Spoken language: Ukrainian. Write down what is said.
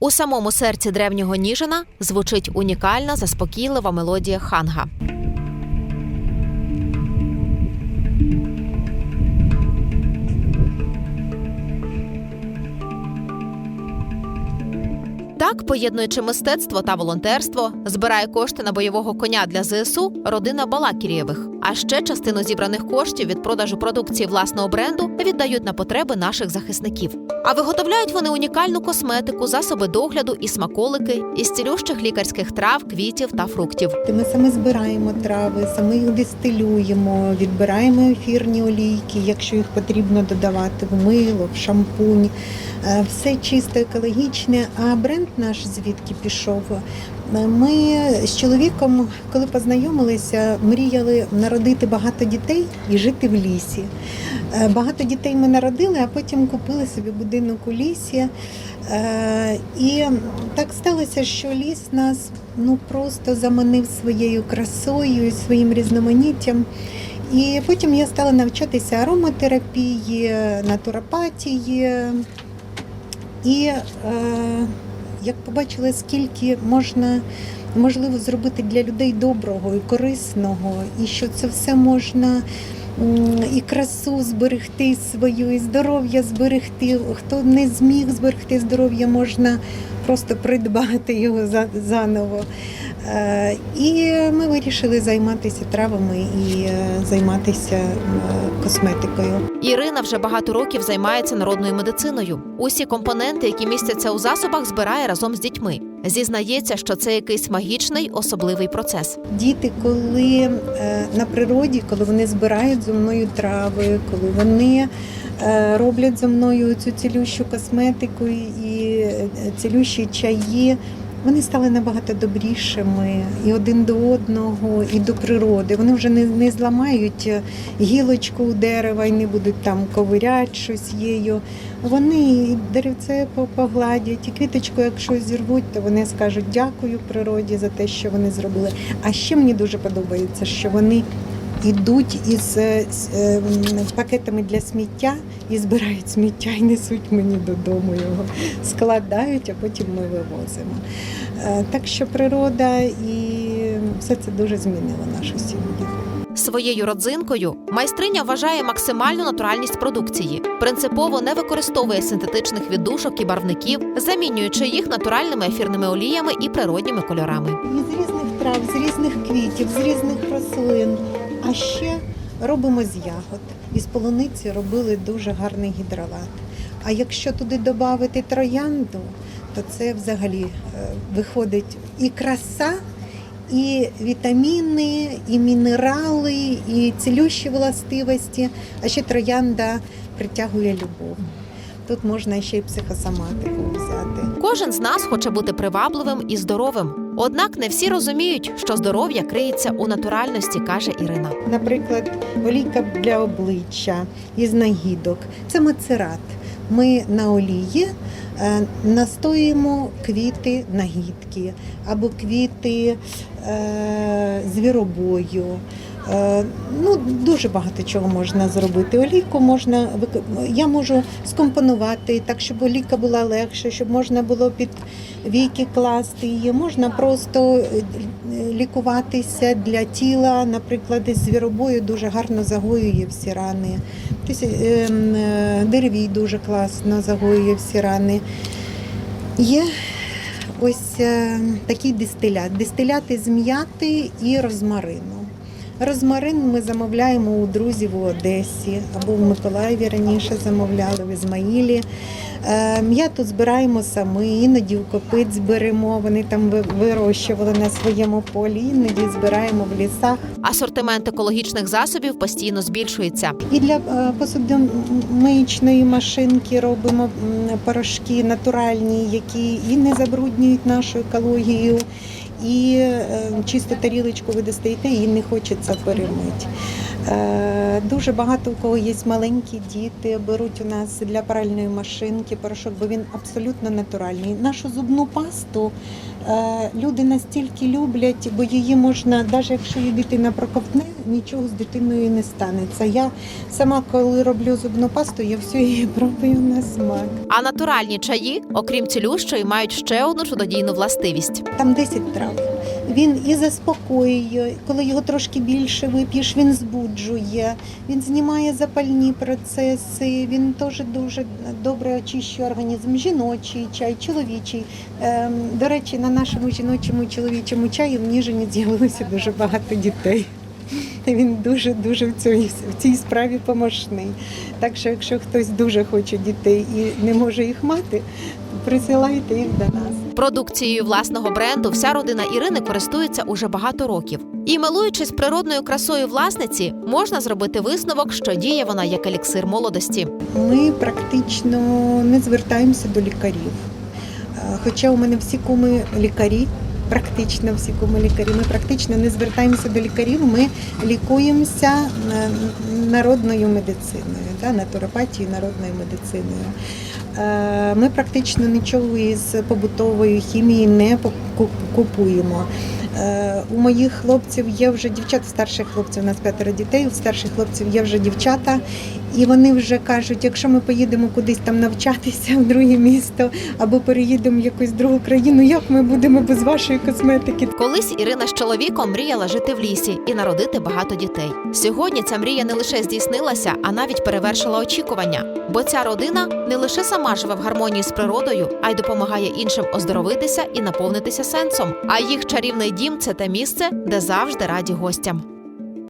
У самому серці древнього Ніжина звучить унікальна заспокійлива мелодія ханга. Так, поєднуючи мистецтво та волонтерство, збирає кошти на бойового коня для ЗСУ родина Балакірєвих. А ще частину зібраних коштів від продажу продукції власного бренду віддають на потреби наших захисників. А виготовляють вони унікальну косметику, засоби догляду і смаколики із цілющих лікарських трав, квітів та фруктів. Ми саме збираємо трави, саме їх дистилюємо, відбираємо ефірні олійки, якщо їх потрібно додавати в мило, в шампунь. Е, Все чисто екологічне. А бренд наш звідки пішов? Е, Ми з чоловіком, коли познайомилися, мріяли народити багато дітей і жити в лісі. Е, Багато дітей ми народили, а потім купили собі будинок у лісі. Е, І так сталося, що ліс нас ну просто заманив своєю красою, своїм різноманіттям. І потім я стала навчатися ароматерапії, натуропатії. І як побачила, скільки можна можливо зробити для людей доброго і корисного, і що це все можна і красу зберегти свою, і здоров'я зберегти. Хто не зміг зберегти здоров'я, можна просто придбати його заново. Е, І ми вирішили займатися травами і е, займатися е, косметикою. Ірина вже багато років займається народною медициною. Усі компоненти, які містяться у засобах, збирає разом з дітьми. Зізнається, що це якийсь магічний особливий процес. Діти, коли е, на природі, коли вони збирають зо мною трави, коли вони е, роблять зо мною цю цілющу косметику і е, цілющі чаї. Вони стали набагато добрішими і один до одного, і до природи. Вони вже не, не зламають е, гілочку у дерева і не будуть там ковиряти щось її. Вони деревце погладять, і квіточку, якщо зірвуть, то вони скажуть дякую природі за те, що вони зробили. А ще мені дуже подобається, що вони йдуть із е, с- е, м, пакетами для сміття і збирають сміття і несуть мені додому його, складають, а потім ми вивозимо. Е, Так що природа і все це дуже змінило нашу сім'ю. Своєю родзинкою майстриня вважає максимальну натуральність продукції, принципово не використовує синтетичних віддушок і барвників, замінюючи їх натуральними ефірними оліями і природніми кольорами. Із різних трав, з різних квітів, з різних рослин. А ще робимо з ягод. Із полуниці робили дуже гарний гідролат. А якщо туди додати троянду, то це взагалі е, виходить і краса, і вітаміни, і мінерали, і цілющі властивості. А ще троянда притягує любов. Тут можна ще й психосоматику взяти. Кожен з нас хоче бути привабливим і здоровим. Однак не всі розуміють, що здоров'я криється у натуральності, каже Ірина. Наприклад, олійка для обличчя із нагідок. Це мацерат. Ми на олії настоїмо квіти нагідки або квіти е, звіробою. Е, Ну, дуже багато чого можна зробити. Олійку можна я можу скомпонувати так, щоб олійка була легша, щоб можна було під віки класти її. Можна просто е, лікуватися для тіла, наприклад, із звіробою дуже гарно загоює всі рани. Ем, е, Деревій дуже класно загоює всі рани. Є ось е, такий дистилят. Дистиляти з м'яти і розмарину. Розмарин ми замовляємо у друзів у Одесі або в Миколаєві раніше замовляли, в Ізмаїлі. Е, М'яту збираємо самі, іноді в копит зберемо, вони там вирощували на своєму полі, іноді збираємо в лісах. Асортимент екологічних засобів постійно збільшується. І для е, посудомиючної машинки робимо порошки натуральні, які і не забруднюють нашу екологію. І е, чисто тарілочку ви достаєте, і не хочеться перемити. Е, Дуже багато у кого є маленькі діти, беруть у нас для пральної машинки порошок, бо він абсолютно натуральний. Нашу зубну пасту люди настільки люблять, бо її можна, навіть якщо її дитина проковтне, нічого з дитиною не станеться. Я сама, коли роблю зубну пасту, я всю її пробую на смак. А натуральні чаї, окрім цілющої, мають ще одну чудодійну властивість. Там 10 трав. Він і заспокоює, коли його трошки більше вип'єш, він збуджує, він знімає запальні процеси, він теж дуже добре очищує організм. Жіночий чай, чоловічий. Ем, до речі, на нашому жіночому і чоловічому чаї в Ніжині з'явилося дуже багато дітей. Він дуже дуже в цій, в цій справі помощний. Так що, якщо хтось дуже хоче дітей і не може їх мати, присилайте їх до нас. Продукцією власного бренду вся родина Ірини користується уже багато років. І милуючись природною красою власниці, можна зробити висновок, що діє вона як еліксир молодості. Ми практично не звертаємося до лікарів. Е, Хоча у мене всі куми лікарі, практично всі куми лікарі. Ми практично не звертаємося до лікарів, ми лікуємося е, народною медициною, да, натуропатією, народною медициною. Е, Ми практично нічого із побутової хімії не купуємо. Е, У моїх хлопців є вже дівчата, старших хлопців, у нас п'ятеро дітей, у старших хлопців є вже дівчата, і вони вже кажуть, якщо ми поїдемо кудись там навчатися в друге місто або переїдемо в якусь другу країну, як ми будемо без вашої косметики? Колись Ірина з чоловіком мріяла жити в лісі і народити багато дітей. Сьогодні ця мрія не лише здійснилася, а навіть перевершила очікування. Бо ця родина не лише сама живе в гармонії з природою, а й допомагає іншим оздоровитися і наповнитися сенсом. А їх чарівний дім це те місце, де завжди раді гостям.